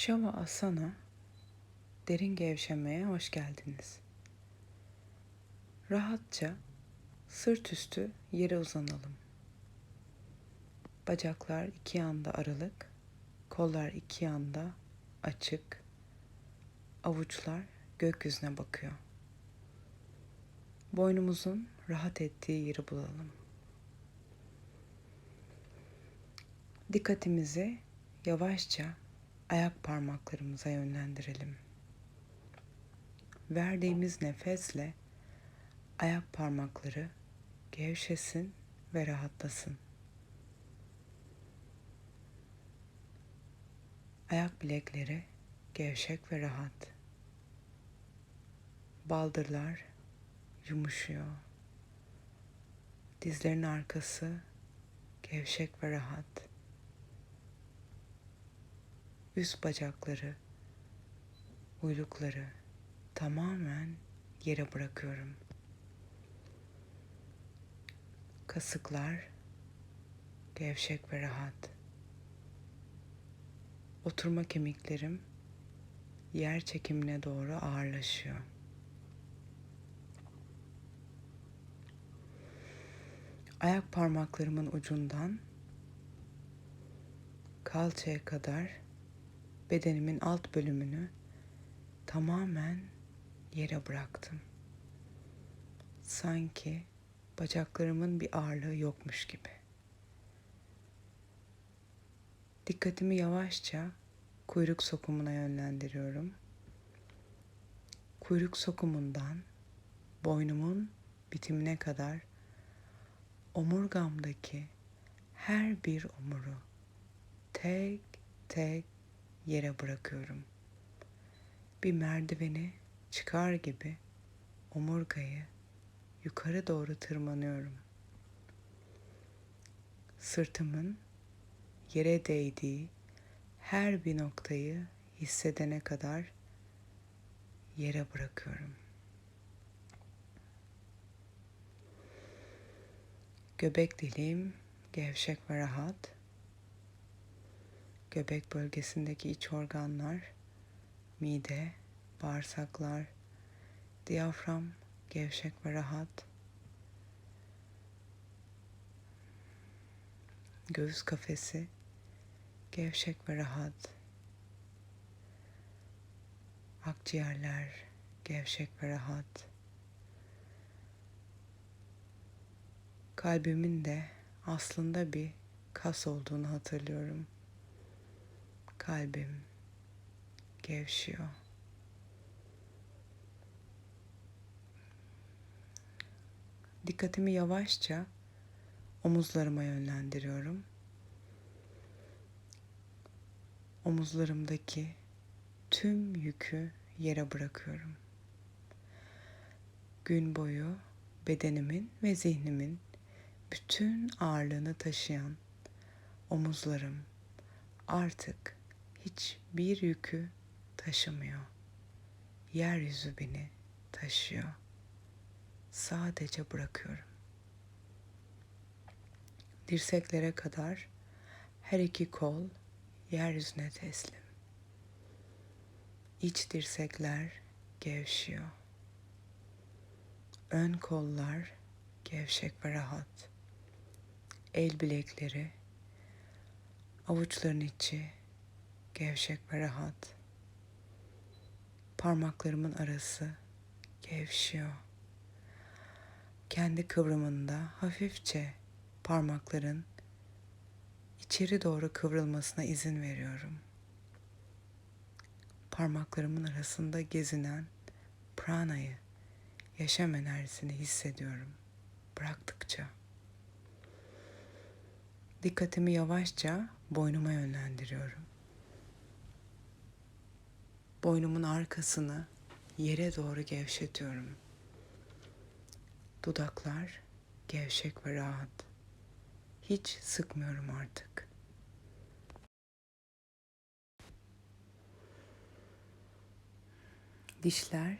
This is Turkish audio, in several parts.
Şava Asana derin gevşemeye hoş geldiniz. Rahatça sırt üstü yere uzanalım. Bacaklar iki yanda aralık, kollar iki yanda açık, avuçlar gökyüzüne bakıyor. Boynumuzun rahat ettiği yeri bulalım. Dikkatimizi yavaşça ayak parmaklarımıza yönlendirelim. Verdiğimiz nefesle ayak parmakları gevşesin ve rahatlasın. Ayak bilekleri gevşek ve rahat. Baldırlar yumuşuyor. Dizlerin arkası gevşek ve rahat üst bacakları, uylukları tamamen yere bırakıyorum. Kasıklar gevşek ve rahat. Oturma kemiklerim yer çekimine doğru ağırlaşıyor. Ayak parmaklarımın ucundan kalçaya kadar bedenimin alt bölümünü tamamen yere bıraktım. Sanki bacaklarımın bir ağırlığı yokmuş gibi. Dikkatimi yavaşça kuyruk sokumuna yönlendiriyorum. Kuyruk sokumundan boynumun bitimine kadar omurgamdaki her bir omuru tek tek yere bırakıyorum. Bir merdiveni çıkar gibi omurgayı yukarı doğru tırmanıyorum. Sırtımın yere değdiği her bir noktayı hissedene kadar yere bırakıyorum. Göbek deliğim gevşek ve rahat göbek bölgesindeki iç organlar, mide, bağırsaklar, diyafram gevşek ve rahat. Göğüs kafesi gevşek ve rahat. Akciğerler gevşek ve rahat. Kalbimin de aslında bir kas olduğunu hatırlıyorum. Kalbim gevşiyor. Dikkatimi yavaşça omuzlarıma yönlendiriyorum. Omuzlarımdaki tüm yükü yere bırakıyorum. Gün boyu bedenimin ve zihnimin bütün ağırlığını taşıyan omuzlarım artık hiçbir yükü taşımıyor. Yeryüzü beni taşıyor. Sadece bırakıyorum. Dirseklere kadar her iki kol yeryüzüne teslim. İç dirsekler gevşiyor. Ön kollar gevşek ve rahat. El bilekleri, avuçların içi gevşek ve rahat. Parmaklarımın arası gevşiyor. Kendi kıvrımında hafifçe parmakların içeri doğru kıvrılmasına izin veriyorum. Parmaklarımın arasında gezinen pranayı, yaşam enerjisini hissediyorum bıraktıkça. Dikkatimi yavaşça boynuma yönlendiriyorum boynumun arkasını yere doğru gevşetiyorum. Dudaklar gevşek ve rahat. Hiç sıkmıyorum artık. Dişler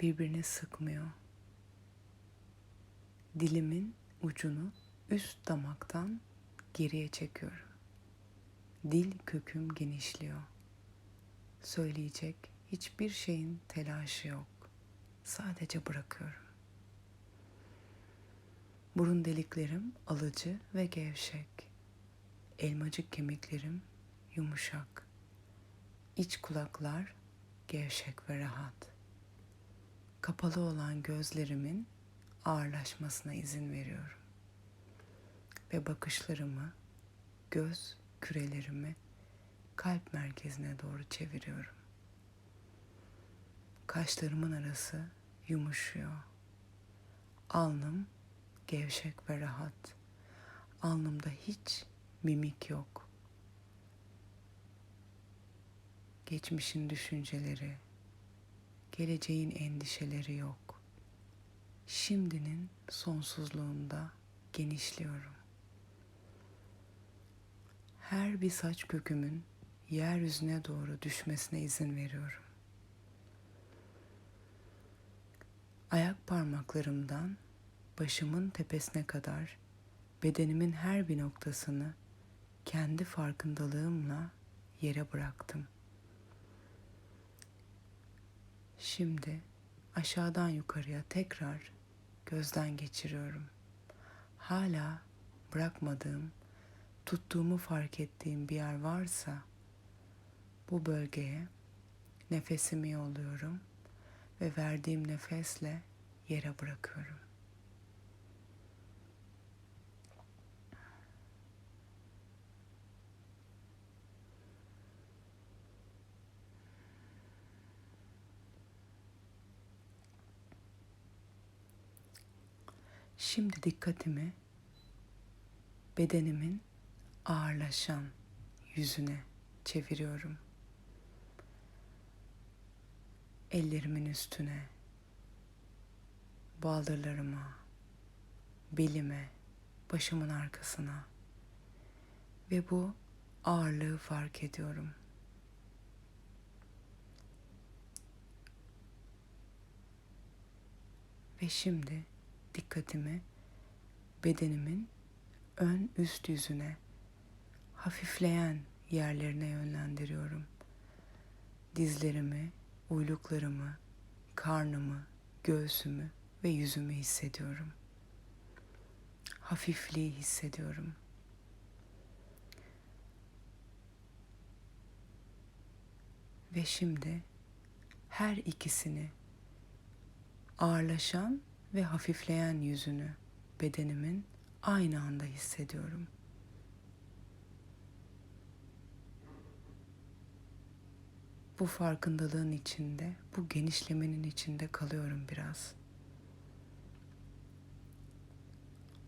birbirini sıkmıyor. Dilimin ucunu üst damaktan geriye çekiyorum. Dil köküm genişliyor söyleyecek hiçbir şeyin telaşı yok. Sadece bırakıyorum. Burun deliklerim alıcı ve gevşek. Elmacık kemiklerim yumuşak. İç kulaklar gevşek ve rahat. Kapalı olan gözlerimin ağırlaşmasına izin veriyorum. Ve bakışlarımı, göz kürelerimi kalp merkezine doğru çeviriyorum. Kaşlarımın arası yumuşuyor. Alnım gevşek ve rahat. Alnımda hiç mimik yok. Geçmişin düşünceleri, geleceğin endişeleri yok. Şimdinin sonsuzluğunda genişliyorum. Her bir saç kökümün yeryüzüne doğru düşmesine izin veriyorum. Ayak parmaklarımdan başımın tepesine kadar bedenimin her bir noktasını kendi farkındalığımla yere bıraktım. Şimdi aşağıdan yukarıya tekrar gözden geçiriyorum. Hala bırakmadığım, tuttuğumu fark ettiğim bir yer varsa bu bölgeye nefesimi yolluyorum ve verdiğim nefesle yere bırakıyorum. Şimdi dikkatimi bedenimin ağırlaşan yüzüne çeviriyorum. Ellerimin üstüne, baldırlarıma, belime, başımın arkasına ve bu ağırlığı fark ediyorum. Ve şimdi dikkatimi bedenimin ön üst yüzüne hafifleyen yerlerine yönlendiriyorum. Dizlerimi, uyluklarımı, karnımı, göğsümü ve yüzümü hissediyorum. Hafifliği hissediyorum. Ve şimdi her ikisini ağırlaşan ve hafifleyen yüzünü bedenimin aynı anda hissediyorum. Bu farkındalığın içinde, bu genişlemenin içinde kalıyorum biraz.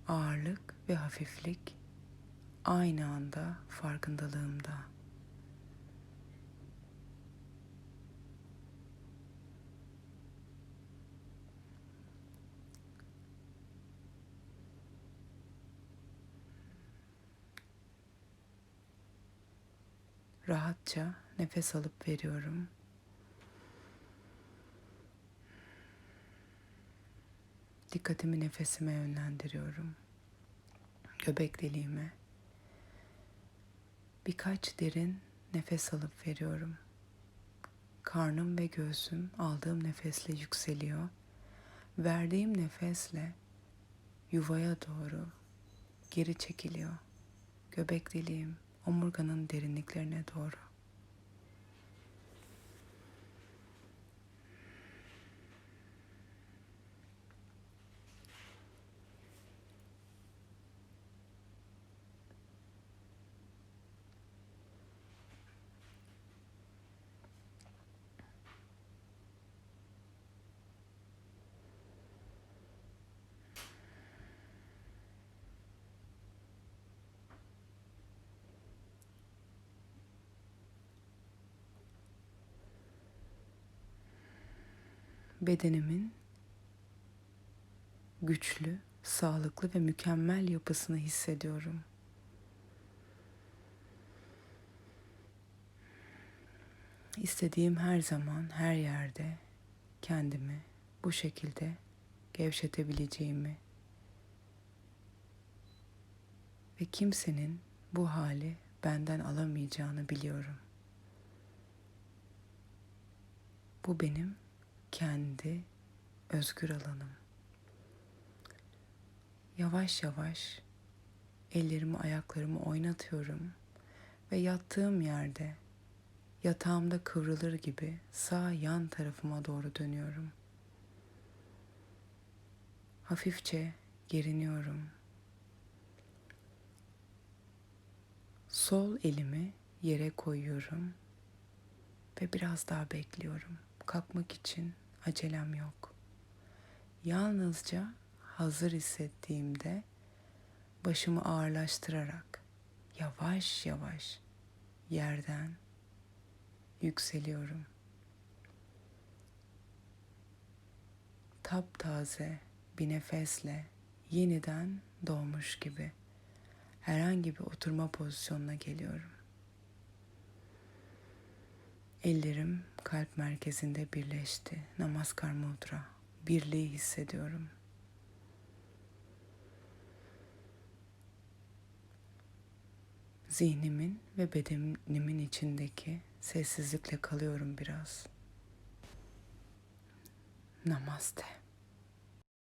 Ağırlık ve hafiflik aynı anda farkındalığımda. Rahatça nefes alıp veriyorum. Dikkatimi nefesime yönlendiriyorum. Göbek deliğime. Birkaç derin nefes alıp veriyorum. Karnım ve göğsüm aldığım nefesle yükseliyor. Verdiğim nefesle yuvaya doğru geri çekiliyor. Göbek deliğim omurganın derinliklerine doğru. Bedenimin güçlü, sağlıklı ve mükemmel yapısını hissediyorum. İstediğim her zaman, her yerde kendimi bu şekilde gevşetebileceğimi ve kimsenin bu hali benden alamayacağını biliyorum. Bu benim kendi özgür alanım. Yavaş yavaş ellerimi ayaklarımı oynatıyorum ve yattığım yerde yatağımda kıvrılır gibi sağ yan tarafıma doğru dönüyorum. Hafifçe geriniyorum. Sol elimi yere koyuyorum ve biraz daha bekliyorum. Kalkmak için acelem yok. Yalnızca hazır hissettiğimde başımı ağırlaştırarak yavaş yavaş yerden yükseliyorum. Taptaze bir nefesle yeniden doğmuş gibi herhangi bir oturma pozisyonuna geliyorum. Ellerim kalp merkezinde birleşti. Namaskar mudra. Birliği hissediyorum. Zihnimin ve bedenimin içindeki sessizlikle kalıyorum biraz. Namaste.